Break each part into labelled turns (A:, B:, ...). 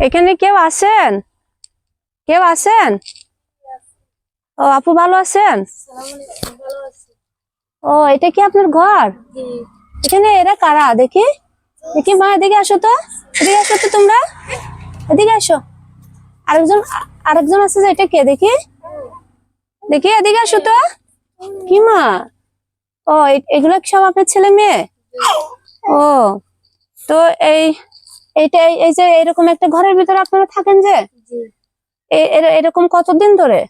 A: এখানে কেউ আছেন? কেউ আছেন? ও আপু ভালো আছেন? ও এটা কি আপনার ঘর? এখানে এরা কারা? দেখি। দেখি মা এদিকে আসো তো। এদিকে আসো তো তোমরা। এদিকে আসো। আরেকজন আরেকজন আছে যে এটা কে? দেখি। দেখি এদিকে আসো তো। কি মা? ও এগুলো কি সব আপনার ছেলে মেয়ে? ও তো এই এইটা এই- যে এরকম একটা ঘরের ভিতরে আপনারা থাকেন যে? এরকম কতদিন ধরে?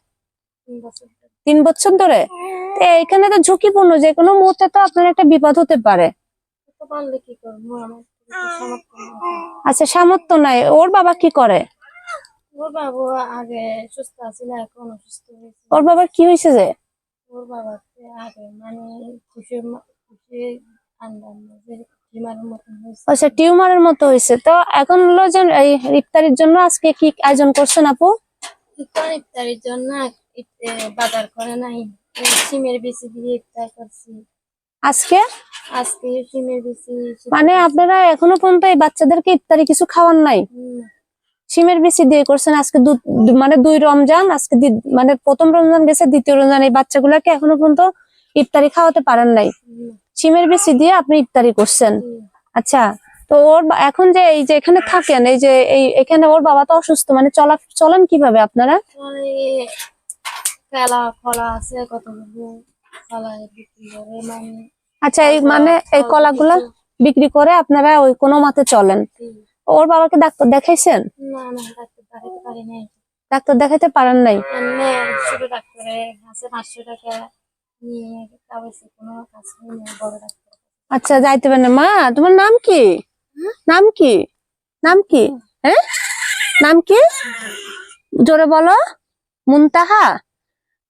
A: তিন বছর ধরে। তো এইখানে তো ঝুঁকিপূর্ণ যে কোনো মুহূর্তে তো আপনার একটা বিপদ হতে পারে। আচ্ছা সামর্থ্য নাই। ওর বাবা কি করে?
B: ওর বাবু আগে সুস্থ আছিল এখন অসুস্থ হয়েছে।
A: ওর বাবার কি হয়েছে যে?
B: ওর বাবা আগে মানে খুশি খুশি ঠান্ডার
A: আচ্ছা টিউমারের মতো হয়েছে। তো এখন হলো যে এই ইফতারির জন্য আজকে কি আয়োজন করছেন আপু?
B: ইফতারির জন্য বাজার করে নাই। সিমের বেশি দিয়ে ইফতার করছি।
A: আজকে?
B: আজকে সিমের বেশি
A: মানে আপনারা এখনও পর্যন্ত এই বাচ্চাদেরকে ইফতারি কিছু খাওয়ান নাই? সিমের বেশি দিয়ে করছেন আজকে মানে দুই রমজান আজকে মানে প্রথম রমজান গেছে দ্বিতীয় রমজান এই বাচ্চাগুলোকে এখনও পর্যন্ত ইফতারি খাওয়াতে পারেন নাই। সিমের বেশি দিয়ে আপনি ইফতারি করছেন। আচ্ছা তো ওর এখন যে এই যে এখানে থাকেন এই যে এই এখানে ওর বাবা তো অসুস্থ মানে চলা চলেন কীভাবে আপনারা?
B: করে মানে
A: আচ্ছা এই মানে এই কলাগুলা বিক্রি করে আপনারা ওই কোনো মতে চলেন। ওর বাবাকে ডাক্তার দেখাইছেন?
B: ডাক্তার
A: দেখাইতে পারেন নাই?
B: ডাক্তারে
A: আচ্ছা যাইতে পারেন মা তোমার নাম কি? নাম কি? নাম কি? হ্যাঁ? নাম কি? জোরে বলো। মুনতাহা?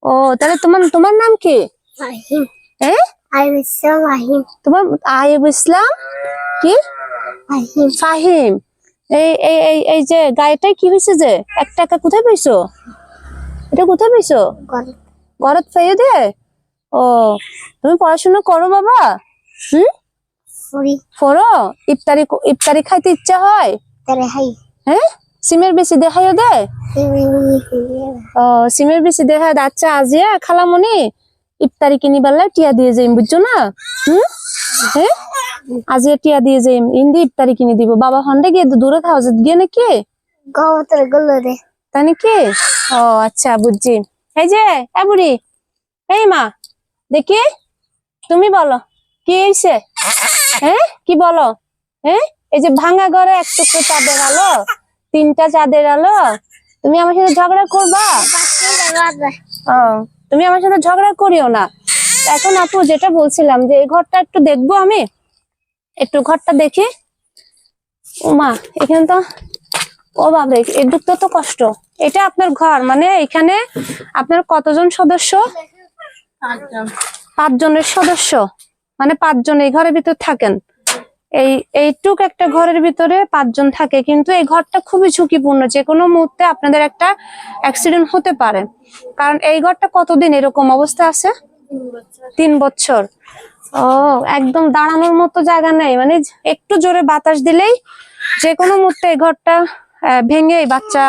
A: ও তাহলে তোমার তোমার নাম কি? হ্যাঁ? তোমার আইব ইসলাম? কি?
B: ফাহিম।
A: এই এই এই যে গাড়িটা কি হয়েছে যে? এক টাকা কোথায় পাইছো? এটা কোথায় পাইছো? ঘরত পাইয়ে দে। ও তুমি পড়াশোনা করো বাবা। হুম? করো। ইফতারি ইফতারি খাইতে ইচ্ছা হয়?
B: তারে হাই
A: হ্যাঁ? সিমের বেশি দেখাইও দে। ও সিমের বেশি দেখায়। আচ্ছা আজিয়া খালামনি। ইফতারি কিনি বেলা টিয়া দিয়ে যাইম বুঝছ না? হুম? হ্যাঁ? আজিয়া টিয়া দিয়ে যাইম ইন্দি ইফতারি কিনে দিব। বাবা হন্ডে গিয়ে দূরে খাওয়া গিয়ে নাকি?
B: গবতর গলো রে
A: তাই নাকি? ও আচ্ছা বুঝছি। এই যে এ বুড়ি। এই মা দেখি। তুমি বলো, কি হয়েছে হ্যাঁ? কি বলো? হ্যাঁ? এই যে ভাঙা ঘরে এক টুকরো চাঁদের আলো, তিনটা চাঁদের আলো, তুমি আমার সাথে ঝগড়া করবা? তুমি আমার সাথে ঝগড়া করিও না। এখন আপু, যেটা বলছিলাম যে এই ঘরটা একটু দেখব আমি? একটু ঘরটা দেখি। মা এখানে তো ও বাবা এর তো কষ্ট। এটা আপনার ঘর মানে এখানে আপনার কতজন সদস্য? পাঁচজনের সদস্য? মানে পাঁচজন এই ঘরের ভিতর থাকেন? এই এইটুক একটা ঘরের ভিতরে পাঁচজন থাকে কিন্তু এই ঘরটা খুবই ঝুঁকিপূর্ণ। যে কোনো মুহূর্তে আপনাদের একটা অ্যাক্সিডেন্ট হতে পারে। কারণ এই ঘরটা কতদিন এরকম অবস্থা আছে?
B: তিন বছর।
A: ও একদম দাঁড়ানোর মতো জায়গা নেই। মানে একটু জোরে বাতাস দিলেই যে কোনো মুহূর্তে এই ঘরটা ভেঙে বাচ্চা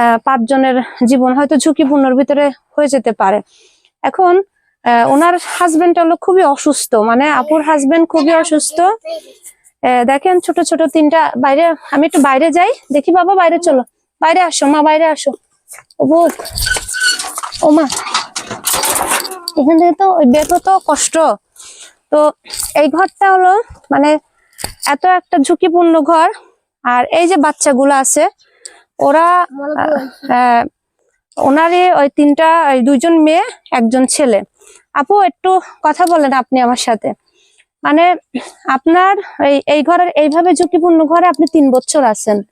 A: আহ, পাঁচজনের জীবন হয়তো ঝুঁকিপূর্ণর ভিতরে হয়ে যেতে পারে। এখন ওনার হাজবেন্ড হলো খুবই অসুস্থ মানে আপুর হাজবেন্ড খুবই অসুস্থ। দেখেন ছোট ছোট তিনটা, বাইরে, আমি একটু বাইরে যাই, দেখি বাবা বাইরে চলো। বাইরে আসো, মা বাইরে আসো। ও মা, এখান থেকে তো ওই তো কষ্ট। তো এই ঘরটা হলো মানে এত একটা ঝুঁকিপূর্ণ ঘর, আর এই যে বাচ্চাগুলো আছে, ওরা ওনারই ওই তিনটা ওই দুইজন মেয়ে, একজন ছেলে। আপু, একটু কথা বলেন আপনি আমার সাথে। মানে আপনার এই এই ঘরের, এইভাবে ঝুঁকিপূর্ণ ঘরে আপনি তিন বছর আছেন,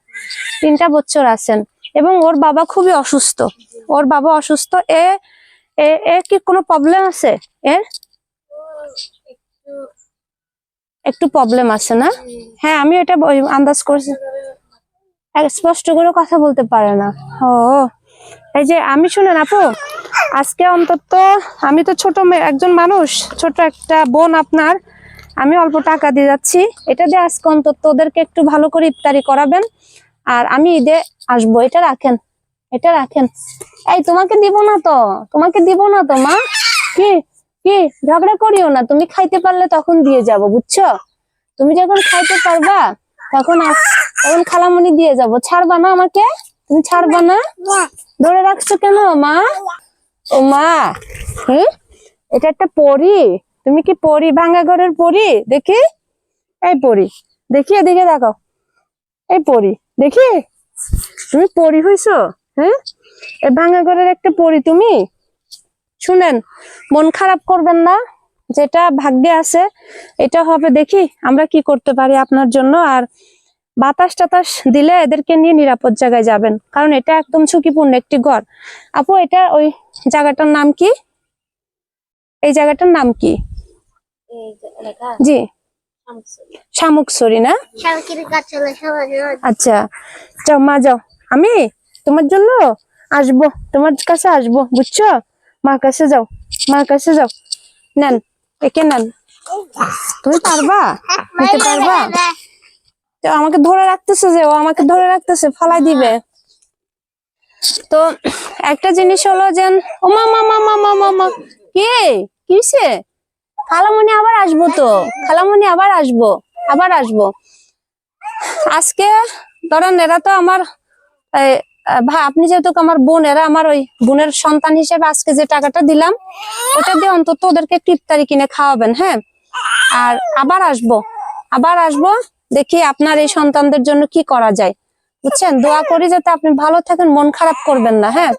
A: তিনটা বছর আছেন, এবং ওর বাবা খুবই অসুস্থ। ওর বাবা অসুস্থ, এ, এ- কি কোনো প্রবলেম আছে? এর
B: একটু
A: প্রবলেম আছে না? হ্যাঁ আমি এটা আন্দাজ করছি। স্পষ্ট করে কথা বলতে পারে না। ও। এই যে, আমি শুনেন আপু, আজকে অন্তত আমি তো ছোট একজন মানুষ, ছোট একটা বোন আপনার, আমি অল্প টাকা দিয়ে যাচ্ছি। এটা দিয়ে আজকে অন্তত ওদেরকে একটু ভালো করে ইফতারি করাবেন। আর আমি ঈদে আসব, এটা রাখেন এটা রাখেন। এই, তোমাকে দিব না তো, তোমাকে দিব না তো, মা। কি কি, ঝগড়া করিও না, তুমি খাইতে পারলে তখন দিয়ে যাব, বুঝছ? তুমি যখন খাইতে পারবা, তখন তখন খালামণি দিয়ে যাব। ছাড়বা না আমাকে? তুমি ছাড়বা না? ধরে রাখছো কেন মা ও মা হুম? এটা একটা পরি। তুমি কি পরি? ভাঙা ঘরের পরি? দেখি। এই পরি। দেখি এদিকে দেখো। এই পরি। দেখি। তুমি পরি হইছো? হ্যাঁ এই ভাঙ্গা ঘরের একটা পরি তুমি? শুনেন, মন খারাপ করবেন না। যেটা ভাগ্যে আছে, এটা হবে দেখি আমরা কি করতে পারি আপনার জন্য। আর বাতাস টাতাস দিলে এদেরকে নিয়ে নিরাপদ জায়গায় যাবেন। কারণ এটা একদম ঝুঁকিপূর্ণ একটি ঘর। আপু এটা ওই জায়গাটার নাম কি? এই জায়গাটার নাম কি? জি। শামুকসরি। না? আচ্ছা। যাও মা যাও। আমি তোমার জন্য আসব। তোমার কাছে আসব বুঝছ? মার কাছে যাও। মার কাছে যাও। নেন একে নেন। তুমি পারবা? নিতে পারবা? তো আমাকে ধরে রাখতেছে যে ও আমাকে ধরে রাখতেছে, ফালাই দিবে। তো একটা জিনিস হলো যে, ও মা মা মা মা মা মা কে? কিসে খালামণি আবার আসব তো। খালামণি আবার আসব আবার আসব। আজকে ধরেন এরা তো আমার ভাই আপনি যেহেতু আমার বোন, এরা আমার ওই বোনের সন্তান হিসেবে আজকে যে টাকাটা দিলাম, ওটা দিয়ে অন্তত ওদেরকে ইফতারি কিনে খাওয়াবেন হ্যাঁ? আর আবার আসব আবার আসব দেখি আপনার এই সন্তানদের জন্য কি করা যায়। বুঝছেন? দোয়া করি যাতে আপনি ভালো থাকেন, মন খারাপ করবেন না হ্যাঁ?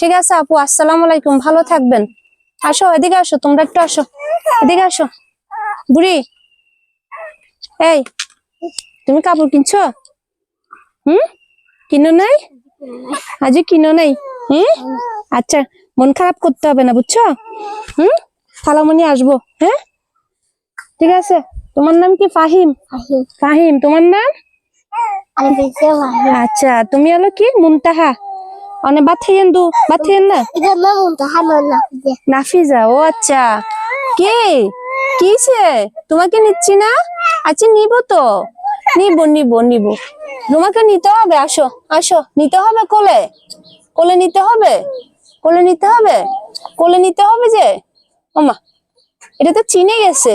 A: ঠিক আছে আপু, আসসালামু আলাইকুম, ভালো থাকবেন। আসো, এদিকে আসো, তোমরা একটু আসো। এদিকে আসো। বুড়ি, এই, তুমি কাপড় কিনছো? হুম? কিনো নাই? আজকে কিনো নাই? হুম? আচ্ছা মন খারাপ করতে হবে না, বুঝছ? হুম? খালামণি আসব হ্যাঁ? ঠিক আছে। তোমার নাম কি ফাহিম? ফাহিম। তোমার নাম? আচ্ছা তুমি হলো কি? মুনতাহা। অনে বাথিয়েন দু বাথিয়েন না। নাফিজা। ও আচ্ছা। কে? কিসে তোমাকে নিচ্ছি না? আচ্ছা নিব তো। নিব নিব নিব। তোমাকে নিতে হবে আসো আসো। নিতে হবে কোলে? কোলে নিতে হবে? কোলে নিতে হবে? কোলে নিতে হবে যে? ওমা এটা তো চিনে গেছে।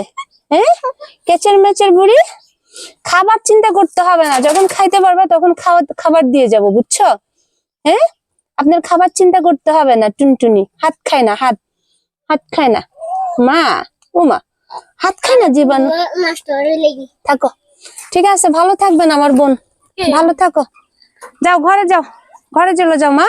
A: কেচের মেচের বুড়ি খাবার চিন্তা করতে হবে না। যখন খাইতে পারবে, তখন খাবার দিয়ে যাব, বুঝছ? হ্যাঁ? আপনার খাবার চিন্তা করতে হবে না, টুনটুনি। হাত খায় না, হাত। হাত খায় না। মা, ও মা, হাত খায় না জীবাণু?
B: হয়ে
A: থাকো। ঠিক আছে, ভালো থাকবেন আমার বোন। ভালো থাকো। যাও, ঘরে যাও। ঘরে চলে যাও, মা।